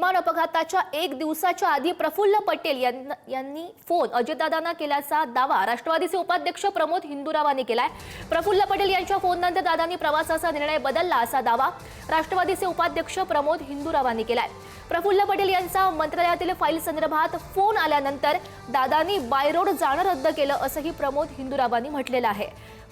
विमान अपघाताच्या एक दिवसाच्या आधी प्रफुल्ल पटेल यांना- यांनी फोन अजितदादांना केल्याचा दावा राष्ट्रवादीचे उपाध्यक्ष प्रमोद हिंदुरावांनी केलाय. प्रफुल्ल पटेल यांच्या फोननंतर दादांनी प्रवासाचा निर्णय बदलला असा दावा राष्ट्रवादीचे उपाध्यक्ष प्रमोद हिंदुरावांनी केलाय. प्रफुल्ल पटेल यांचा मंत्रालयातील फाईल संदर्भात फोन आल्यानंतर दादांनी बायरोड जाणं रद्द केलं असंही प्रमोद हिंदुरावांनी म्हटलेलं आहे.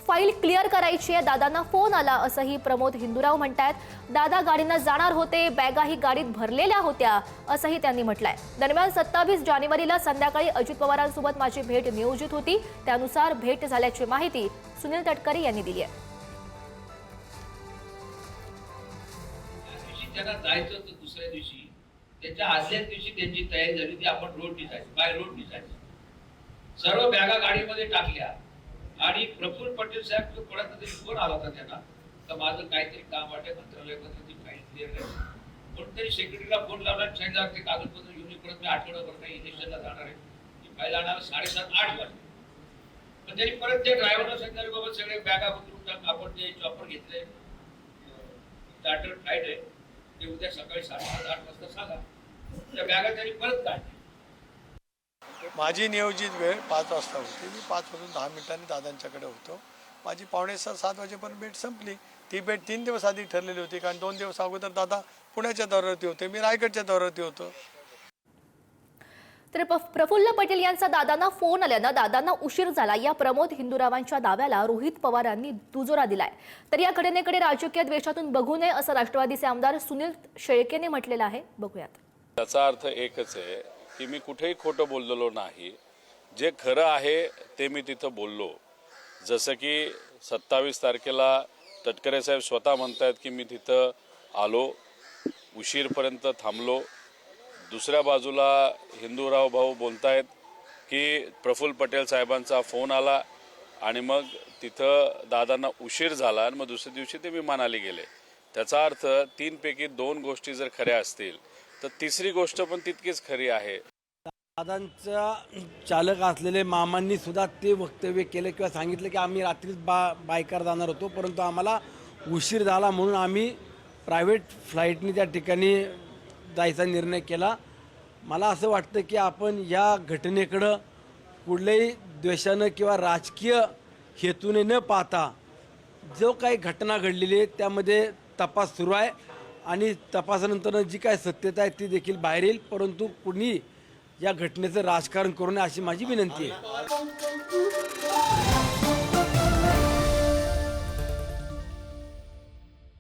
फाईल क्लिअर करायची आहे. दादांना फोन आला असंही प्रमोद हिंदूराव म्हणतात दादा गाडीनं जाणार होते बॅगाही गाडीत भरलेल्या होत्या असंही त्यांनी म्हटलंय. दरम्यान सत्तावीस जानेवारीला संध्याकाळी अजित पवारांसोबत माझी भेट नियोजित होती. त्यानुसार भेट झाल्याची माहिती सुनील तटकरे यांनी दिली आहे. त्यांना जायचं होतं दुसऱ्या दिवशी त्याच्या आदल्याच दिवशी त्यांची तयारी झाली ती आपण रोड निघायची बाय रोड निघायची सर्व बॅगा गाडीमध्ये टाकल्या. आणि प्रफुल्ल पटेल साहेब जो कोणाचा तरी फोन आला होता त्यांना तर माझं काहीतरी काम वाटे मंत्रालयामध्ये ती फाईल क्लिअर नाही कोणतरी सेक्रेटरीला फोन लावला आणि ते कागदपत्र घेऊन परत मी आठवड्याभर काही इलेक्शनला जाणार आहे. ती फाईल आणायला साडेसात आठ वाजले. पण त्यांनी परत ते ड्रायव्हरला सांगितलं बाबा सगळे बॅगा बदलून आपण ते चॉपर घेतले चार्टर फ्लाईट आहे. ते उद्या सकाळी साडेसात आठ वाजता सांगा. त्या बॅगा त्यांनी परत काढल्या माझी नियोजित वेळ पाच वाजता होती. मी पाच वाजून दहा मिनिटांनी दादांच्याकडे होतो. माझी पावणे सहा सात वाजेपर्यंत भेट संपली. ती भेट तीन दिवस आधी ठरलेली होती कारण दोन दिवस अगोदर दादा पुण्याच्या दौऱ्यावरती होते मी रायगडच्या दौऱ्यावरती होतो. तर प्रफुल्ल पटेल यांचा दादांना फोन आल्यानं दादांना उशीर झाला. या प्रमोद हिंदुरावांच्या दाव्याला रोहित पवारांनी दुजोरा दिलाय. तर या घटनेकडे राजकीय द्वेषातून बघू नये असं राष्ट्रवादीचे आमदार सुनील शेळकेने म्हटलेलं आहे. बघूयात. त्याचा अर्थ एकच आहे की मी कुठेही खोटं बोललेलो नाही. जे खरं आहे ते मी तिथं बोललो. जसं की सत्तावीस तारखेला तटकरे साहेब स्वतः म्हणतायत की मी तिथं आलो उशीरपर्यंत थांबलो. दुसऱ्या बाजूला हिंदूराव भाऊ बोलतायत की प्रफुल्ल पटेल साहेबांचा फोन आला आणि मग तिथं दादांना उशीर झाला आणि मग दुसऱ्या दिवशी ते विमानाली गेले. त्याचा अर्थ तीनपैकी दोन गोष्टी जर खऱ्या असतील तर तिसरी गोष्ट पण तितकीच खरी आहे. दादांचा चालक असलेले मामांनी सुद्धा ते वक्तव्य केलं किंवा सांगितलं की आम्ही रात्रीच बा बायकार जाणार होतो परंतु आम्हाला उशीर झाला म्हणून आम्ही प्रायव्हेट फ्लाईटने त्या ठिकाणी जायचा निर्णय केला. मला असं वाटतं की आपण या घटनेकडं कुठल्याही द्वेषानं किंवा राजकीय हेतूने न पाहता जो काही घटना घडलेली आहे त्यामध्ये तपास सुरू आहे. आणि तपासानंतर जी काय सत्यता आहे ती देखील बाहेर येईल. परंतु कुणी या घटनेचं राजकारण करू नये अशी माझी विनंती आहे.